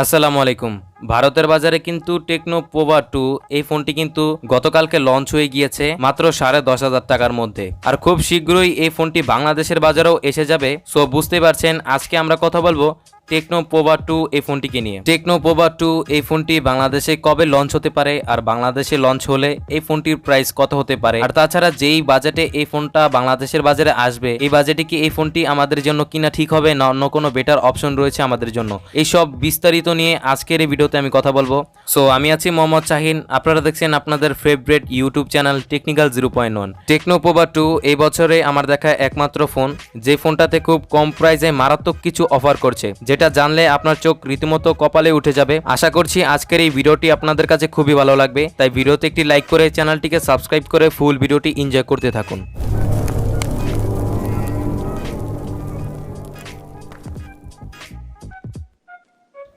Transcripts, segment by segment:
আসসালামু আলাইকুম। ভারতের বাজারে কিন্তু টেকনো পোভা টু এই ফোনটি কিন্তু গতকালকে লঞ্চ হয়ে গিয়েছে মাত্র সাড়ে দশ হাজার টাকার মধ্যে। আর খুব শীঘ্রই এই ফোনটি বাংলাদেশের বাজারেও এসে যাবে। সো বুঝতে পারছেন, আজকে আমরা কথা বলব টেকনো পোভা টু এই ফোনটিকে নিয়ে। টেকনো পোভা টু এই ফোনটি বাংলাদেশে কবে লঞ্চ হতে পারে আর বাংলাদেশে লঞ্চ হলে এই ফোনটির প্রাইস কত হতে পারে? আর তাছাড়া যেই বাজেটে এই ফোনটা বাংলাদেশের বাজারে আসবে, এই বাজেটে কি এই ফোনটি আমাদের জন্য কিনা ঠিক হবে না অন্য কোনো বেটার অপশন রয়েছে আমাদের জন্য? এই সব বিস্তারিত নিয়ে আজকের এই ভিডিওতে আমি কথা বলব। সো আমি আছি মোহাম্মদ শাহিন। আপনারা দেখছেন আপনাদের favourite YouTube channel technical zero point one Tecno Pova two এই বছরে আমার দেখা একমাত্র ফোন যে ফোনটাতে খুব কম প্রাইসে মারাত্মক কিছু অফার করছে যেটা জানলে আপনার চোখ রীতিমতো কপালে উঠে যাবে। আশা করছি আজকের এই ভিডিওটি আপনাদের কাছে খুবই ভালো লাগবে। তাই ভিডিওতে একটি লাইক করে চ্যানেলটিকে সাবস্ক্রাইব করে ফুল ভিডিওটি এনজয় করতে থাকুন।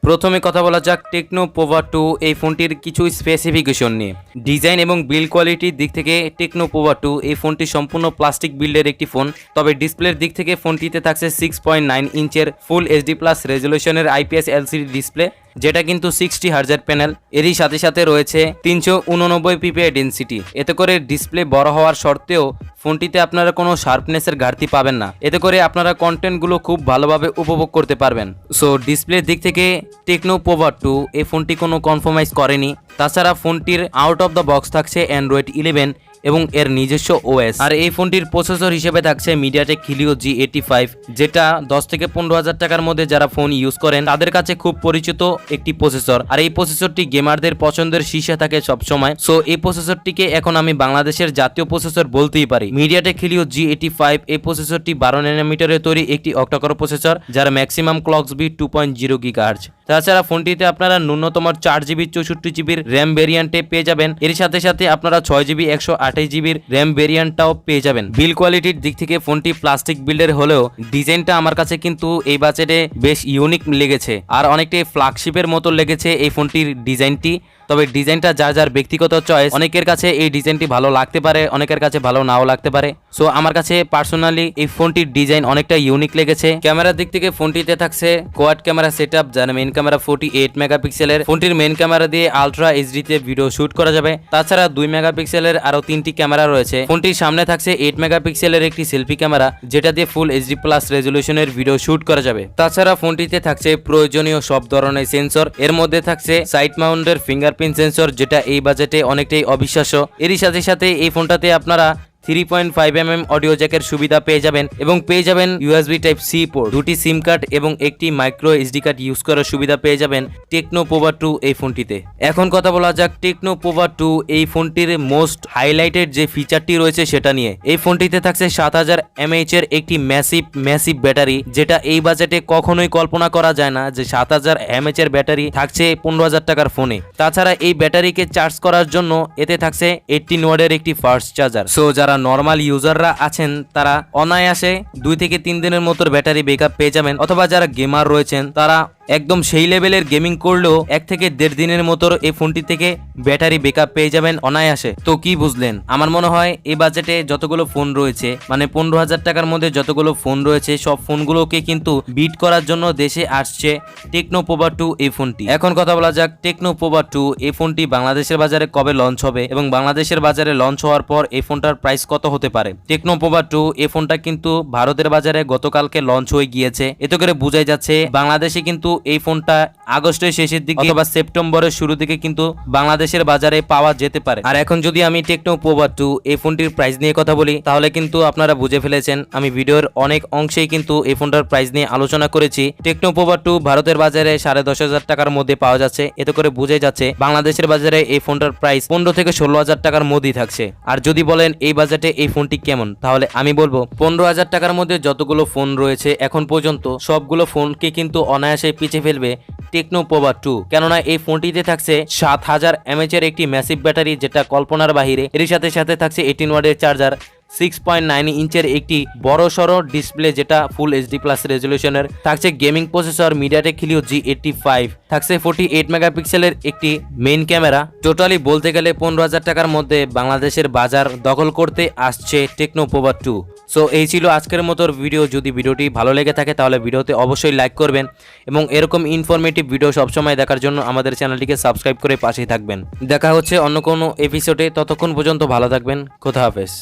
প্রথমে কথা বলা যাক টেকনো পোভা টু এই ফোনটির কিছু স্পেসিফিকেশন নিয়ে। ডিজাইন এবং বিল কোয়ালিটির দিক থেকে টেকনো পোভা টু এই ফোনটি সম্পূর্ণ প্লাস্টিক বিল্ডের একটি ফোন তবে ডিসপ্লের দিক থেকে ফোনটিতে থাকছে সিক্স পয়েন্ট নাইন ইঞ্চের ফুল এইচডি প্লাস রেজলিউশনের আইপিএস এলসিডি ডিসপ্লে যেটা কিন্তু সিক্সটি হার্জার প্যানেল এরই সাথে সাথে রয়েছে তিনশো উননব্বই পিপিআই ডেন্সিটি এতে করে ডিসপ্লে বড় হওয়ার সত্ত্বেও ফোনটিতে আপনারা কোনো শার্পনেসের ঘাটতি পাবেন না। এতে করে আপনারা কন্টেন্টগুলো খুব ভালোভাবে উপভোগ করতে পারবেন। সো ডিসপ্লের দিক থেকে টেকনো পোভার টু এই ফোনটি কোনো কনফার্মাইজ করেনি। তাছাড়া ফোনটির আউট অফ দ্য বক্স থাকছে অ্যান্ড্রয়েড ইলেভেন এবং এর নিজস্ব ওএস আর এই ফোনটির প্রসেসর হিসেবে থাকছে MediaTek Helio G eighty five যেটা দশ থেকে পনেরো হাজার টাকার মধ্যে যারা ফোন ইউজ করেন, তাদের কাছে খুব পরিচিত একটি প্রসেসর আর এই প্রসেসরটি গেমারদের পছন্দের শীর্ষে থাকে সবসময়। সো এই প্রসেসরটিকে এখন আমি বাংলাদেশের জাতীয় প্রসেসর বলতেই পারি। MediaTek Helio G eighty five এই প্রসেসরটি বারো ন্যানোমিটারের তৈরি একটি অক্টাকর প্রসেসর যার maximum clock speed two point zero gigahertz তাছাড়া ফোনটিতে আপনারা ন্যূনতম চার জিবি চৌষট্টি জিবির র্যাম ভেরিয়েন্টে পেয়ে যাবেন। এর সাথে সাথে আপনারা ছয় জিবি একশো আট আঠাশ জিবির র্যাম ভেরিয়েন্টটাও পেয়ে যাবেন। বিল কোয়ালিটির দিক থেকে ফোনটি প্লাস্টিক বিল্ডের হলেও ডিজাইনটা আমার কাছে কিন্তু এই বাজেটে বেশ ইউনিক লেগেছে। আর অনেকটাই ফ্ল্যাগশিপের মতো লেগেছে এই ফোনটির ডিজাইনটি। তবে ডিজাইনটা যার যার ব্যক্তিগত চয়েস অনেকের কাছে এই ডিজাইনটি ভালো লাগতে পারে, অনেকের কাছে ভালো নাও লাগতে পারে। সো আমার কাছে পার্সোনালি এই ফোনটির ডিজাইন অনেকটা ইউনিক লেগেছে। ক্যামেরার দিক থেকে ফোনটিতে থাকছে কোয়াড ক্যামেরা সেট আপ যার মেন ক্যামেরা ফোর্টি এইট মেগাপিক্সেলের ফোনটির মেন ক্যামেরা দিয়ে আলট্রা এইচডিতে ভিডিও শুট করা যাবে। তাছাড়া দুই মেগাপিক্সেলের আরও তিনটি ক্যামেরা রয়েছে। ফোনটির সামনে থাকছে এইট মেগাপিক্সেলের একটি সেলফি ক্যামেরা যেটা দিয়ে ফুল এইচডি প্লাস রেজলিউশনের ভিডিও শুট করা যাবে। তাছাড়া ফোনটিতে থাকছে প্রয়োজনীয় সব ধরনের সেন্সর এর মধ্যে থাকছে সাইড মাউন্টের ফিঙ্গারপ্রিন্ট সেন্সর যেটা এই বাজেটে অনেকটাই অবিশ্বাস্য। এরই সাথে সাথে এই ফোনটাতে আপনারা three point five M M audio জ্যাকের সুবিধা পেয়ে যাবেন এবং পেয়ে যাবেন ইউএসবি টাইপ সি পোর্ট দুটি সিম কার্ড এবং একটি মাইক্রো এসডি কার্ড ইউজ করার সুবিধা পেয়ে যাবেন টেকনো পোভা টু এই ফোনটিতে। এখন কথা বলা যাক টেকনো পোভা টু এই ফোনটির মোস্ট হাইলাইটেড যে ফিচারটি রয়েছে সেটা নিয়ে। এই ফোনটিতে থাকছে সাত হাজার এমএইচ এর একটি ম্যাসিভ ম্যাসিভ ব্যাটারি যেটা এই বাজেটে কখনোই কল্পনা করা যায় না যে সাত হাজার এমএইচ এর ব্যাটারি থাকছে পনেরো হাজার টাকার ফোনে। তাছাড়া এই ব্যাটারিকে চার্জ করার জন্য এতে থাকছে এইটটিন ওয়ার্ডের একটি ফার্স্ট চার্জার সো যারা নর্মাল ইউজাররা আছেন, তারা অনায়াসে দুই থেকে তিন দিনের মতো ব্যাটারি ব্যাকআপ পেয়ে যাবেন, অথবা যারা গেমার রয়েছেন, তারা একদম সেই লেভেলের গেমিং করলেও এক থেকে দেড় দিনের মতো এই ফোনটি থেকে ব্যাটারি ব্যাকআপ পেয়ে যাবেন অনায়াসে। তো কি বুঝলেন? আমার মনে হয় এই বাজেটে যতগুলো ফোন রয়েছে মানে পনেরো হাজার টাকার মধ্যে যতগুলো ফোন রয়েছে, সব ফোনগুলোকে কিন্তু বিট করার জন্য দেশে আসছে টেকনো পোভা টু এই ফোনটি এখন কথা বলা যাক টেকনো পোভা টু এই ফোনটি বাংলাদেশের বাজারে কবে লঞ্চ হবে এবং বাংলাদেশের বাজারে লঞ্চ হওয়ার পর এই ফোনটার প্রাইস কত হতে পারে? টেকনো পোভা টু এই ফোনটা কিন্তু ভারতের বাজারে গতকালকে লঞ্চ হয়ে গিয়েছে। এতে করে বোঝাই যাচ্ছে, বাংলাদেশে কিন্তু এই ফোনটা আগস্টের শেষের দিকে অথবা সেপ্টেম্বরের শুরু দিকে কিন্তু বাংলাদেশের বাজারে পাওয়া যেতে পারে। আর এখন যদি আমি টেকনো পোভা টু এই ফোনটির প্রাইস নিয়ে কথা বলি, তাহলে কিন্তু আপনারা বুঝে ফেলেছেন, আমি ভিডিওর অনেক অংশেই কিন্তু এই ফোনটার প্রাইস নিয়ে আলোচনা করেছি। টেকনো পোভা টু ভারতের বাজারে সাড়ে দশ হাজার টাকার মধ্যে পাওয়া যাচ্ছে, এতে করে বুঝে যাচ্ছে, বাংলাদেশের বাজারে এই ফোনটার প্রাইস পনেরো থেকে ষোলো হাজার টাকার মধ্যেই থাকছে। আর যদি বলেন এই বাজেটে এই ফোনটি কেমন? তাহলে আমি বলব, পনেরো হাজার টাকার মধ্যে যতগুলো ফোন রয়েছে এখন পর্যন্ত সবগুলো ফোনকে কিন্তু অনায়াসে পিছিয়ে ফেলবে টেকনো পোভার টু। কেননা এই ফোনটিতে থাকছে সাত হাজার এমএচ এর একটি ম্যাসিভ ব্যাটারি যেটা কল্পনার বাহিরে এর সাথে সাথে থাকছে এইটিন ওয়ার্ডের চার্জার সিক্স পয়েন্ট নাইন ইঞ্চের একটি বড় সড়ো ডিসপ্লে যেটা ফুল এইচডি প্লাস রেজলিউশনের থাকছে gaming processor MediaTek Helio G eighty five থাকছে ফোর্টি এইট মেগাপিক্সেলের একটি মেইন ক্যামেরা টোটালি বলতে গেলে পনেরো হাজার টাকার মধ্যে বাংলাদেশের বাজার দখল করতে আসছে টেকনো পোভার টু সো এই ছিল আজকের মতো ভিডিও যদি ভিডিওটি ভালো লেগে থাকে, তাহলে ভিডিওতে অবশ্যই লাইক করবেন এবং এরকম ইনফরমেটিভ ভিডিও সবসময় দেখার জন্য আমাদের চ্যানেলটিকে সাবস্ক্রাইব করে পাশেই থাকবেন। দেখা হচ্ছে অন্য কোনো এপিসোডে ততক্ষণ পর্যন্ত ভালো থাকবেন। খোদা হাফেজ।